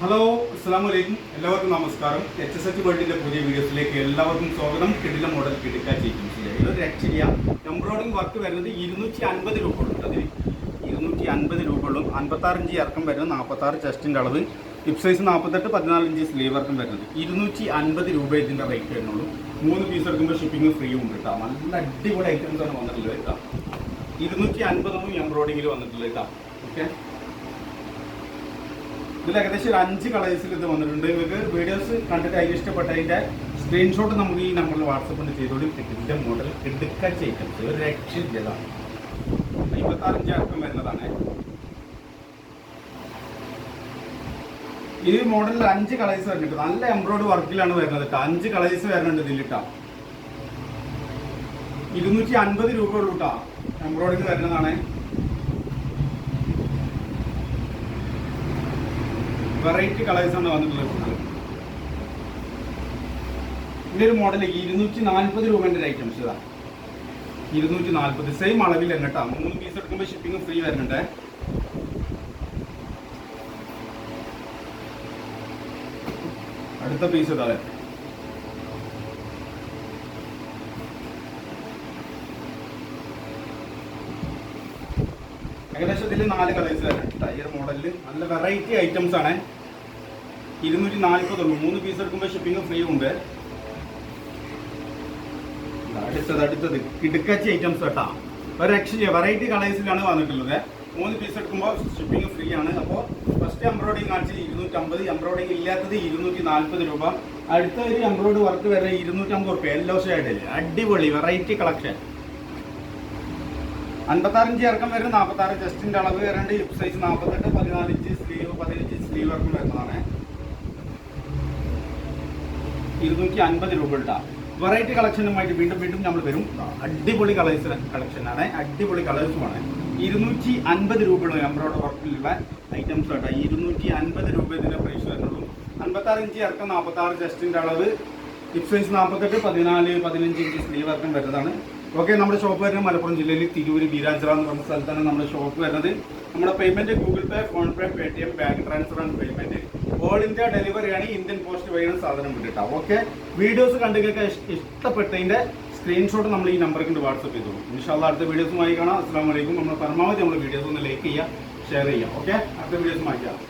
Hello അസ്സാം വലൈക്കും എല്ലാവർക്കും നമസ്കാരം. എച്ച് എസ് എച്ച് വേൾഡിന്റെ പുതിയ വീഡിയോസിലേക്ക് എല്ലാവർക്കും സ്വാഗതം. കിടില മോഡൽ കിടക്ക ചെയ്യും ഇതൊരു രക്ഷയില്ല. എംബ്രോയിഡിംഗ് വർക്ക് വരുന്നത് ഇരുന്നൂറ്റി അൻപത് രൂപ ഉള്ളൂ അതിന് ഇരുന്നൂറ്റി അൻപത് രൂപ ഉള്ളൂ അൻപത്താറ് ഇഞ്ച് ഇറക്കം വരുന്നത് നാൽപ്പത്താറ് ചെസ്റ്റിന്റെ അളവ്. ഹിപ് സൈസ് നാൽപ്പത്തെട്ട് പതിനാല് ഇഞ്ച് സ്ലീവ് ഇറക്കം വരുന്നത് ഇരുന്നൂറ്റി അൻപത് രൂപ ഇതിന്റെ റേറ്റ് വരുന്നുള്ളൂ. മൂന്ന് പീസ് എടുക്കുമ്പോൾ ഷിപ്പിംഗ് ഫ്രീ ഉണ്ട് കേട്ടോ. നല്ല അടിപൊളി ഐറ്റംസ് ആണ് വന്നിട്ടുള്ളത് കേട്ടോ. ഇരുന്നൂറ്റി അൻപതൊന്നും എംബ്രോയിഡിങ്ങിൽ വന്നിട്ടുള്ളത് കേട്ടോ. ഓക്കെ ഇതിൽ ഏകദേശം ഒരു അഞ്ച് കളേഴ്സിൽ ഇത് വന്നിട്ടുണ്ട്. നിങ്ങൾക്ക് വീഡിയോസ് കണ്ടിട്ട് അതിൽ ഇഷ്ടപ്പെട്ടതിന്റെ സ്ക്രീൻഷോട്ട് നമുക്ക് ഈ നമ്പറിൽ വാട്സപ്പിൽ ചെയ്തോളി. ഇതിന്റെ മോഡൽ എടുക്കാൻ ചെയ്യും ഒരു രക്ഷയില്ലതാണ് അമ്പത്താറഞ്ച് അക്കം വരുന്നതാണ്. ഈ മോഡലിൽ അഞ്ച് കളേഴ്സ് വരുന്നുണ്ട് നല്ല എംബ്രോയ്ഡ് വർക്കിലാണ് വരുന്നത് കേട്ടോ അഞ്ച് കളേഴ്സ് വരുന്നുണ്ട് ഇതിൽ കേട്ടോ ഇരുന്നൂറ്റി അൻപത് രൂപ ഉള്ളൂ കേട്ടോ എംബ്രോയിഡിങ് വരുന്നതാണ്. വെറൈറ്റി കളേഴ്സ് ആണ് വന്നിട്ടുള്ളത് ഇതിന്റെ ഒരു മോഡൽ ഇരുന്നൂറ്റി നാൽപ്പത് രൂപേന്റെ ഒരു ഐറ്റംസ് ഇതാ. ഇരുന്നൂറ്റി നാൽപ്പത് സെയിം അളവിൽ തന്നെ കേട്ടോ മൂന്ന് പീസ് എടുക്കുമ്പോൾ ഷിപ്പിംഗ് ഫ്രീ വരുന്നുണ്ട്. അടുത്ത പീസ് ഇതാ. ഏകദേശം ഇതിൽ നാല് കളേഴ്സ് വരുന്നുണ്ട് ഈ ഒരു മോഡലിൽ നല്ല വെറൈറ്റി ഐറ്റംസ് ആണ്. ഇരുന്നൂറ്റി നാൽപ്പതുള്ളൂ മൂന്ന് പീസ് എടുക്കുമ്പോൾ ഷിപ്പിംഗ് ഫ്രീ ഉണ്ട്. അടുത്തത് അടുത്തത്. കിടുക്കച്ചി ഐറ്റംസ് കേട്ടാ. ഒരു രക്ഷയില്ല വെറൈറ്റി കളേഴ്സിലാണ് വന്നിട്ടുള്ളത്. മൂന്ന് പീസ് എടുക്കുമ്പോൾ ഷിപ്പിംഗ് ഫ്രീ ആണ്. അപ്പോൾ ഫസ്റ്റ് എംബ്രോയിഡിങ് കാണിച്ചത് ഇരുന്നൂറ്റമ്പത്. എംബ്രോയിഡിങ് ഇല്ലാത്തത് ഇരുന്നൂറ്റി നാൽപ്പത് രൂപ. അടുത്ത ഒരു എംബ്രോയിഡ് വർക്ക് വരുന്നത് ഇരുന്നൂറ്റമ്പത് റുപ്യ. എല്ലോ ഷെയ്ഡിൽ അടിപൊളി വെറൈറ്റി കളക്ഷൻ അൻപത്താറിഞ്ച് ഇറക്കം വരും നാൽപ്പത്താറ് ചെസ്റ്റിന്റെ അളവ് വരേണ്ട ഹിപ് സൈസ് നാൽപ്പത്തെട്ട് പതിനാല് ഇഞ്ച് സ്ലീവ് പതിനഞ്ച് സ്ലീവ് ഇറക്കം വരുന്നതാണ് ഇരുന്നൂറ്റി അൻപത് രൂപ ഇട്ടാ വെറൈറ്റി കളക്ഷനുമായിട്ട് വീണ്ടും വീണ്ടും നമ്മൾ വരും. അടിപൊളി കളേഴ്സ് കളക്ഷനാണ് അടിപൊളി കളേഴ്സുമാണ് ഇരുന്നൂറ്റി അൻപത് രൂപയുള്ള എംബ്രോയിഡറി വർക്കിലുള്ള ഐറ്റംസ് കേട്ടോ ഇരുന്നൂറ്റി അൻപത് രൂപ ഇതിന്റെ പ്രൈസ് വരുന്നുള്ളൂ അൻപത്താറ് ഇഞ്ച് ഇറക്കം നാൽപ്പത്താറ് ജസ്റ്റിന്റെ അളവ് ഹിപ് സൈസ് നാൽപ്പത്തെട്ട് പതിനാല് പതിനഞ്ച് ഇഞ്ച് സ്ലീവ് ഇറക്കം വരുന്നതാണ്. ഓക്കെ നമ്മുടെ ഷോപ്പ് വരുന്നത് മലപ്പുറം ജില്ലയിൽ തിരൂര് ബീരാഞ്ചിറ എന്ന് പറഞ്ഞ സ്ഥലത്താണ് നമ്മുടെ ഷോപ്പ് വരുന്നത്. നമ്മുടെ payment Google Pay PhonePe Paytm bank transfer ആണ് പേയ്മെന്റ് ഓൾ ഇന്ത്യ ഡെലിവറിയാണ് ഇന്ത്യൻ പോസ്റ്റ് വഴിയാണ് സാധനം വിട്ടിട്ടാ. ഓക്കെ വീഡിയോസ് കണ്ടു കേൾക്കാൻ ഇഷ്ടപ്പെട്ടതിന്റെ സ്ക്രീൻഷോട്ട് നമ്മൾ ഈ നമ്പറിൽ കൊണ്ട് വാട്സപ്പ് ചെയ്തോളൂ ഇൻഷാല്ല അടുത്ത വീഡിയോസുമായി കാണാം. അസ്സാം വലൈക്കും നമ്മൾ പരമാവധി നമ്മൾ വീഡിയോസ് ഒന്ന് ലൈക്ക് ചെയ്യുക ഷെയർ ചെയ്യുക. ഓക്കെ അടുത്ത വീഡിയോസുമായി കാണാം.